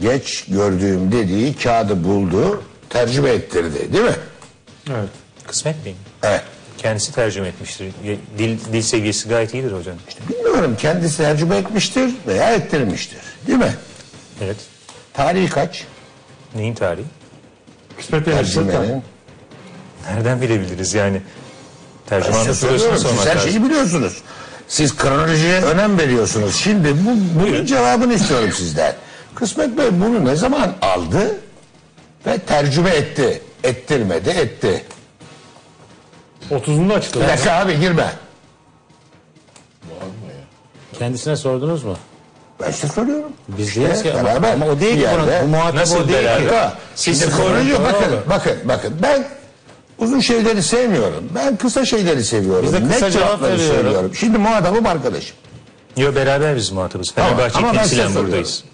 geç gördüğüm dediği kağıdı buldu, tercüme ettirdi değil mi? Evet. Kısmet Bey mi? Evet. Kendisi tercüme etmiştir. Dil, dil seviyesi gayet iyidir hocam. Bilmiyorum kendisi tercüme etmiştir veya ettirmiştir değil mi? Evet. Tarihi kaç? Neyin tarihi? Kısmet Bey. Tercümenin. Nereden bilebiliriz yani? Size sırasını soruyorum, Siz sormak her lazım. şeyi biliyorsunuz. Siz kronolojiye önem veriyorsunuz. Şimdi bu, bunun cevabını istiyorum sizden. Kısmet Bey bunu ne zaman aldı ve tercüme etti? Ettirmedi, etti. 30'unda Bir açıldı. dakika abi girme. Kendisine sordunuz mu? Ben size soruyorum. Biz değiliz ki ama, beraber ama o değil bir ki bunun, bu muhatap Nasıl o değil beraber? ki. dakika. Siz Şimdi sıkılın, kronoloji tamam bakın, bakın, bakın. Ben uzun şeyleri sevmiyorum. Ben kısa şeyleri seviyorum. Biz de kısa Net cevap cevapları veriyorum. seviyorum. Şimdi muhatabım arkadaşım. Yok beraber biz muhatabız. Tamam, ama ben size temsilen soruyorum. buradayız.